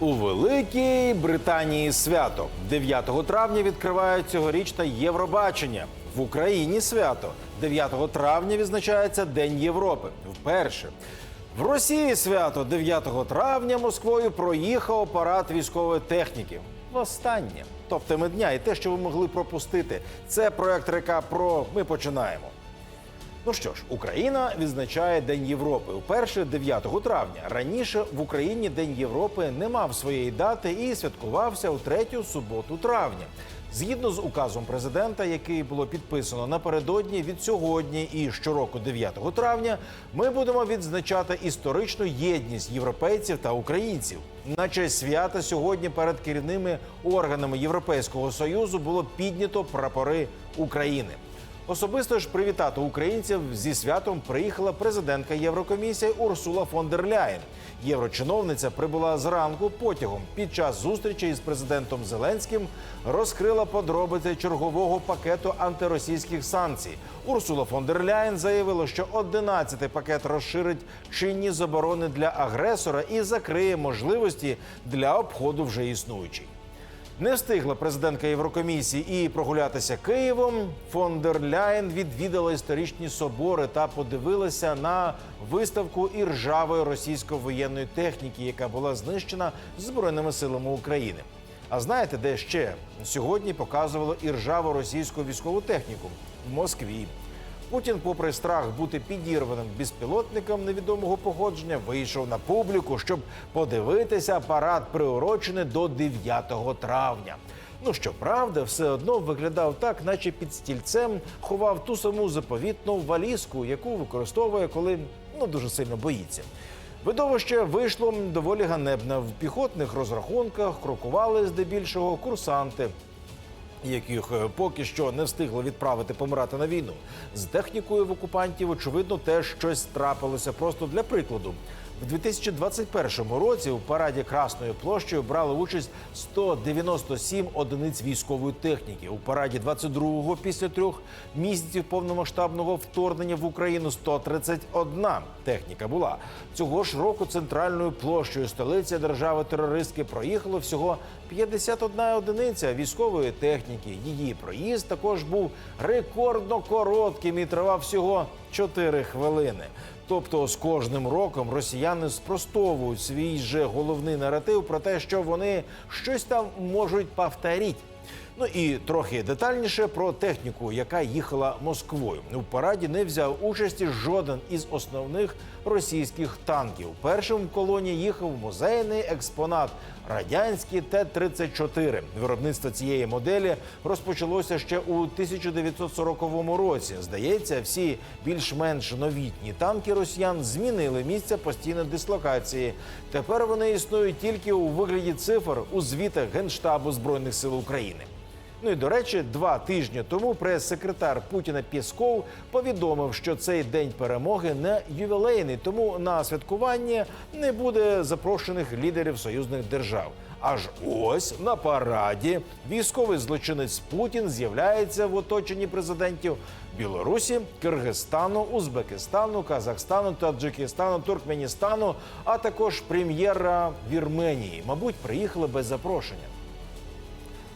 У Великій Британії свято 9 травня відкривають цьогорічне Євробачення. В Україні свято 9 травня відзначається День Європи. Вперше в Росії свято 9 травня Москвою проїхав парад військової техніки. Востаннє, тобто теми дня, і те, що ви могли пропустити. Це проект Река Про. Ми починаємо. Ну що ж, Україна відзначає День Європи уперше 9 травня. Раніше в Україні День Європи не мав своєї дати і святкувався у третю суботу травня. Згідно з указом президента, який було підписано напередодні від сьогодні і щороку 9 травня, ми будемо відзначати історичну єдність європейців та українців. На честь свята сьогодні перед керівними органами Європейського союзу було піднято прапори України. Особисто ж привітати українців зі святом приїхала президентка Єврокомісії Урсула фон дер Ляєн. Єврочиновниця прибула зранку потягом. Під час зустрічі із президентом Зеленським розкрила подробиці чергового пакету антиросійських санкцій. Урсула фон дер Ляєн заявила, що 11-й пакет розширить чинні заборони для агресора і закриє можливості для обходу вже існуючих. Не встигла президентка Єврокомісії і прогулятися Києвом. Фон дер Ляєн відвідала історичні собори та подивилася на виставку іржавої російсько-воєнної техніки, яка була знищена збройними силами України. А знаєте, де ще сьогодні показували іржаву російську військову техніку в Москві. Путін, попри страх бути підірваним безпілотником невідомого походження, вийшов на публіку, щоб подивитися парад, приурочений до 9 травня. Ну щоправда, все одно виглядав так, наче під стільцем ховав ту саму заповітну валізку, яку використовує, коли ну дуже сильно боїться. Видовище вийшло доволі ганебне. В піхотних розрахунках крокували здебільшого курсанти, яких е, поки що не встигли відправити помирати на війну. З технікою в окупантів, очевидно, теж щось трапилося. Просто для прикладу. В 2021 році у параді Красною площею брали участь 197 одиниць військової техніки. У параді 22-го після трьох місяців повномасштабного вторгнення в Україну 131 техніка була. Цього ж року центральною площею столиці держави терористки проїхало всього 51 одиниця військової техніки. Її проїзд також був рекордно коротким і тривав всього 4 хвилини. Тобто з кожним роком росіяни спростовують свій же головний наратив про те, що вони щось там можуть повторити. Ну і трохи детальніше про техніку, яка їхала Москвою. У параді не взяв участі жоден із основних російських танків. Першим в колоні їхав музейний експонат радянський Т-34. Виробництво цієї моделі розпочалося ще у 1940 році. Здається, всі більш-менш новітні танки росіян змінили місце постійної дислокації. Тепер вони існують тільки у вигляді цифр у звітах Генштабу збройних сил України. Ну і до речі, два тижні тому прес-секретар Путіна Пєсков повідомив, що цей день перемоги не ювілейний, тому на святкування не буде запрошених лідерів союзних держав. Аж ось на параді військовий злочинець Путін з'являється в оточенні президентів Білорусі, Киргизстану, Узбекистану, Казахстану, Таджикистану, Туркменістану, а також прем'єра Вірменії. Мабуть, приїхали без запрошення.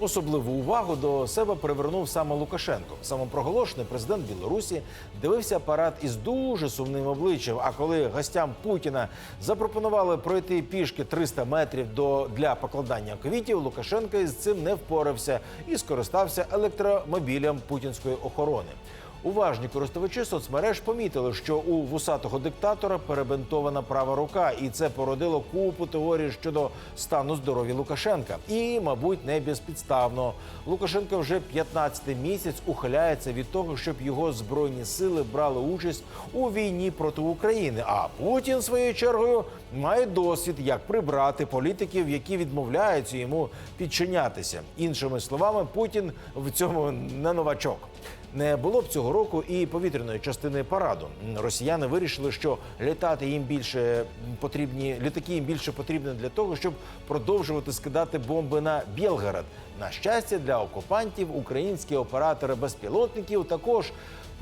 Особливу увагу до себе привернув саме Лукашенко. Самопроголошений президент Білорусі дивився парад із дуже сумним обличчям. А коли гостям Путіна запропонували пройти пішки 300 метрів до для покладання квітів, Лукашенко із цим не впорався і скористався електромобілем путінської охорони. Уважні користувачі соцмереж помітили, що у вусатого диктатора перебинтована права рука, і це породило купу теорій щодо стану здоров'я Лукашенка. І, мабуть, не безпідставно. Лукашенко вже 15-й місяць ухиляється від того, щоб його збройні сили брали участь у війні проти України. А Путін своєю чергою має досвід, як прибрати політиків, які відмовляються йому підчинятися. Іншими словами, Путін в цьому не новачок. Не було б цього року і повітряної частини параду. Росіяни вирішили, що літати їм більше потрібні літаки їм більше потрібні для того, щоб продовжувати скидати бомби на Білгород. На щастя, для окупантів українські оператори безпілотників також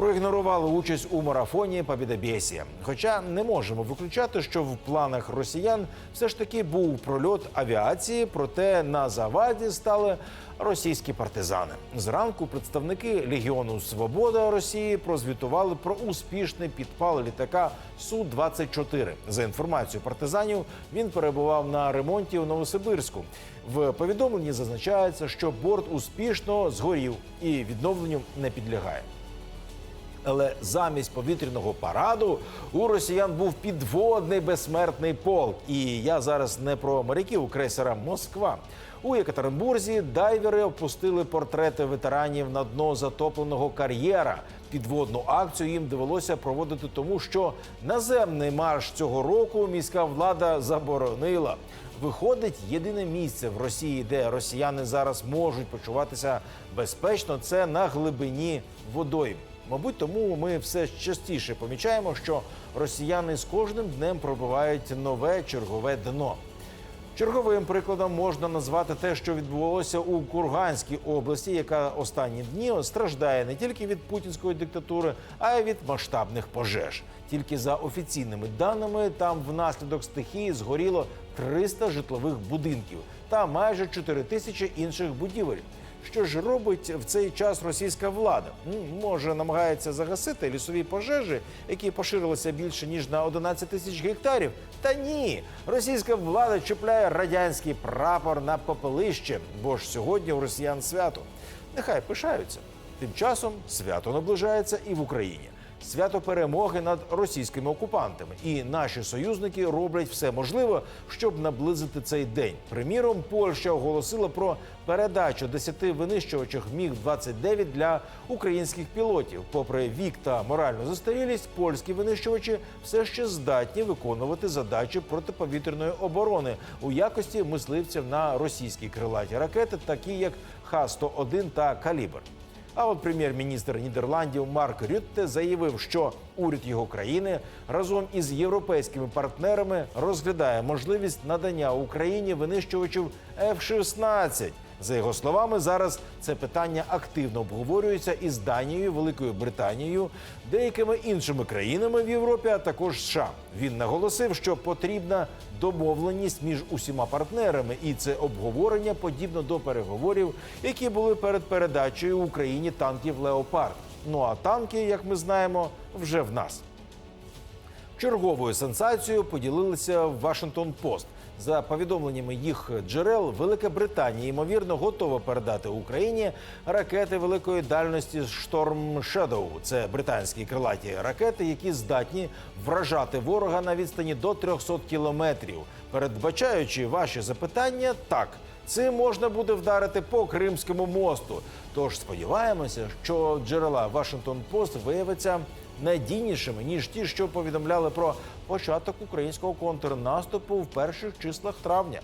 проігнорували участь у марафоні Побєдобєсія. Хоча не можемо виключати, що в планах росіян все ж таки був прольот авіації, проте на заваді стали російські партизани. Зранку представники Легіону Свобода Росії прозвітували про успішний підпал літака су 24 За інформацією партизанів, він перебував на ремонті у Новосибирську. В повідомленні зазначається, що борт успішно згорів і відновленню не підлягає. Але замість повітряного параду у росіян був підводний безсмертний полк. І я зараз не про моряків крейсера Москва. У Єкатеринбурзі дайвери опустили портрети ветеранів на дно затопленого кар'єра. Підводну акцію їм довелося проводити, тому що наземний марш цього року міська влада заборонила. Виходить, єдине місце в Росії, де росіяни зараз можуть почуватися безпечно, це на глибині водойм. Мабуть, тому ми все частіше помічаємо, що росіяни з кожним днем пробивають нове чергове дно. Черговим прикладом можна назвати те, що відбувалося у Курганській області, яка останні дні страждає не тільки від путінської диктатури, а й від масштабних пожеж. Тільки за офіційними даними, там внаслідок стихії згоріло 300 житлових будинків та майже 4 тисячі інших будівель. Що ж робить в цей час російська влада? Може, намагається загасити лісові пожежі, які поширилися більше ніж на 11 тисяч гектарів. Та ні, російська влада чіпляє радянський прапор на попелище, бо ж сьогодні у росіян свято. Нехай пишаються. Тим часом свято наближається і в Україні. Свято перемоги над російськими окупантами, і наші союзники роблять все можливе, щоб наблизити цей день. Приміром, Польща оголосила про передачу 10 винищувачів міг 29 для українських пілотів. Попри вік та моральну застарілість, польські винищувачі все ще здатні виконувати задачі протиповітряної оборони у якості мисливців на російські крилаті ракети, такі як Х-101 та Калібр. А от прем'єр-міністр Нідерландів Марк Рютте заявив, що уряд його країни разом із європейськими партнерами розглядає можливість надання Україні винищувачів F-16. За його словами, зараз це питання активно обговорюється із Данією, Великою Британією, деякими іншими країнами в Європі, а також США. Він наголосив, що потрібна домовленість між усіма партнерами, і це обговорення подібно до переговорів, які були перед передачею Україні танків Леопард. Ну а танки, як ми знаємо, вже в нас. Черговою сенсацією поділилися в Вашингтон Пост. За повідомленнями їх джерел, Велика Британія ймовірно готова передати Україні ракети великої дальності Storm Shadow. Це британські крилаті ракети, які здатні вражати ворога на відстані до 300 кілометрів. Передбачаючи ваші запитання, так цим можна буде вдарити по Кримському мосту. Тож сподіваємося, що джерела Вашингтон Пост виявиться надійнішими ніж ті, що повідомляли про початок українського контрнаступу в перших числах травня.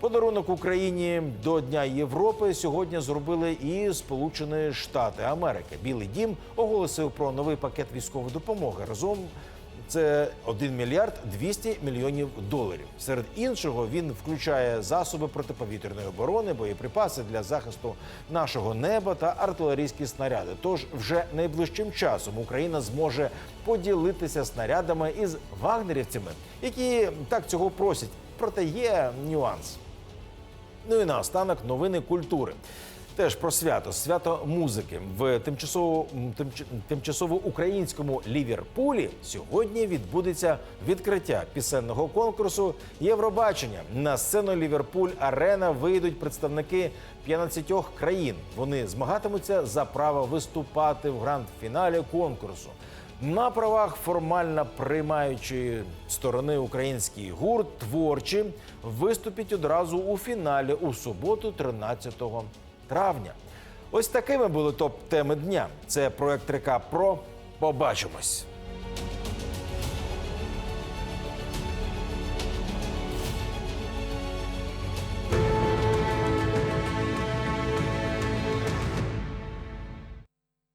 Подарунок Україні до Дня Європи сьогодні зробили і Сполучені Штати Америки. Білий дім оголосив про новий пакет військової допомоги. Разом це 1 мільярд 200 мільйонів доларів. Серед іншого він включає засоби протиповітряної оборони, боєприпаси для захисту нашого неба та артилерійські снаряди. Тож вже найближчим часом Україна зможе поділитися снарядами із вагнерівцями, які так цього просять. Проте є нюанс. Ну і наостанок новини культури. Теж про свято, свято музики в тимчасово тимч- тимчасово українському Ліверпулі сьогодні відбудеться відкриття пісенного конкурсу Євробачення. На сцену Ліверпуль Арена вийдуть представники 15 країн. Вони змагатимуться за право виступати в гранд-фіналі конкурсу. На правах формально приймаючої сторони український гурт творчі виступить одразу у фіналі у суботу, 13 травня. Ось такими були топ-теми дня. Це проект Река Про. Побачимось.